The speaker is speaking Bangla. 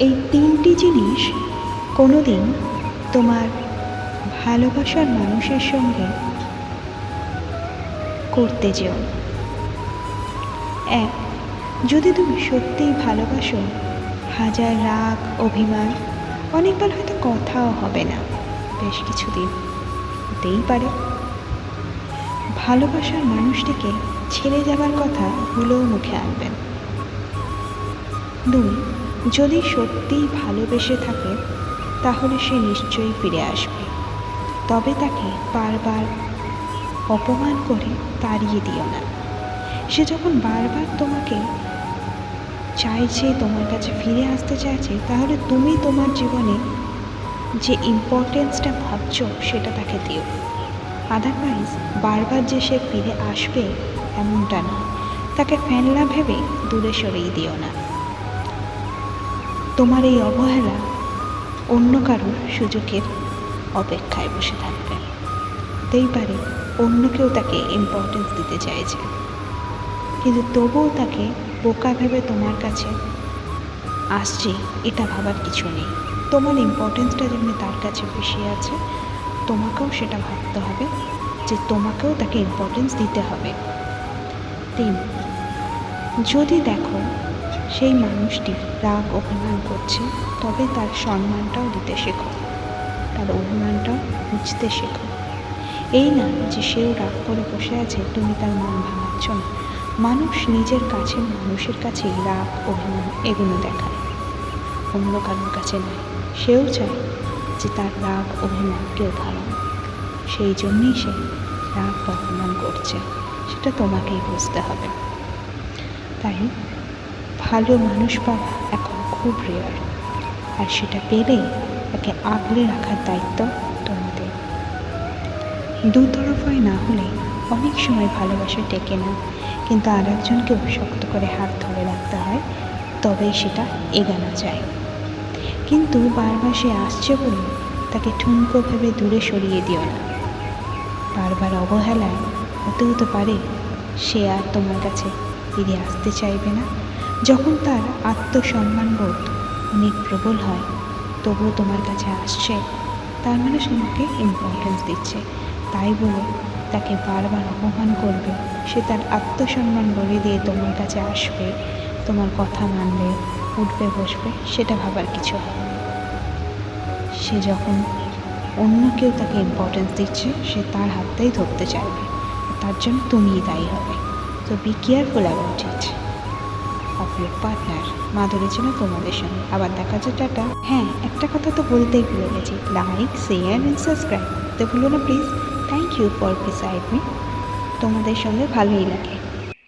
এই তিনটি জিনিস কোনো দিন তোমার ভালোবাসার মানুষের সঙ্গে করতে যেও এক, যদি তুমি সত্যিই ভালোবাসো, হাজার রাগ, অভিমান, অনেকবার হয়তো কথাও হবে না। বেশ কিছুদিন হতেই পারে। ভালোবাসার মানুষটিকে ছেড়ে যাবার কথা ভুলেও মুখে আনবেন। দুই যদি সত্যিই ভালোবেসে থাকে, তাহলে সে নিশ্চয়ই ফিরে আসবে। তবে তাকে বারবার অপমান করে তাড়িয়ে দিও না। সে যখন বারবার তোমাকে চাইছে তোমার কাছে ফিরে আসতে চাইছে, তাহলে তুমি তোমার জীবনে যে ইম্পর্টেন্সটা ভাবছ, সেটা তাকে দিও। আদারওয়াইজ বারবার যে সে ফিরে আসবে, এমনটা না তাকে ফেলনা ভেবে দূরে সরিয়ে দিও না। তোমার এই অবহেলা অন্য কারোর সুযোগের অপেক্ষায় বসে থাকবে। হতেই পারে অন্য কেউ তাকে ইম্পর্টেন্স দিতে চাইছে। কিন্তু তবুও তাকে বোকা ভেবে তোমার কাছে আসছে, এটা ভাবার কিছু নেই। তোমার ইম্পর্টেন্সটা যেমনি তার কাছে বেশি আছে, তোমাকেও সেটা ভাবতে হবে যে তোমাকেও তাকে ইম্পর্টেন্স দিতে হবে। তিন, যদি দেখো সেই মানুষটি রাগ অভিমান করছে, তবে তার সম্মানটাও দিতে শেখো। তার অভিমানটাও বুঝতে শেখো। এই না যে সেও রাগ করে বসে আছে, তুমি তার মন ভাঙাচ্ছ না। মানুষ নিজের কাছের মানুষের কাছেই রাগ, অভিমান এগুলো দেখায়। অন্য কারোর কাছে নয়, সেও চায় যে তার রাগ অভিমান কেউ ভালো। সেই জন্যই সে রাগ অভিমান করছে, সেটা তোমাকেই বুঝতে হবে। তাই ভালো মানুষ পাওয়া এখন খুব রেয়ার আর সেটা পেলেই তাকে আগলে রাখার দায়িত্ব তোমাদের। দুতরফায় না হলে অনেক সময় ভালোবাসা টেকে না, কিন্তু আর একজনকেও শক্ত করে হাত ধরে রাখতে হয়, তবেই সেটা এগানো যায়। কিন্তু বারবার সে আসছে বলে তাকে ঠুনকো ভেবে দূরে সরিয়ে দিও না। বারবার অবহেলায় হতে হতে পারে, সে আর তোমার কাছে ফিরে আসতে চাইবে না। যখন তার আত্মসম্মানবোধ অনেক প্রবল হয়, তবুও তোমার কাছে আসছে, তার মানে সে ইম্পর্টেন্স দিচ্ছে। তাই বলে তাকে বারবার অপমান করবে, সে তার আত্মসম্মান বলে দিয়ে তোমার কাছে আসবে, তোমার কথা মানবে, উঠবে, বসবে, সেটা ভাবার কিছু সে যখন অন্য কেউ তাকে ইম্পর্টেন্স দিচ্ছে, সে তার হাতটাই ধরতে চাইবে, তার জন্য তুমিই দায়ী হবে। তো be careful about it of your partner. Madhuri ছিল তোমাদের সঙ্গে আবার দেখা যায়, টাটা। হ্যাঁ একটা কথা তো বলতেই ভুলে গেছি। লাইক, শেয়ার অ্যান্ড সাবস্ক্রাইব করতে ভুলো না, please. Thank you for beside me তোমাদের সঙ্গে ভালোই লাগে।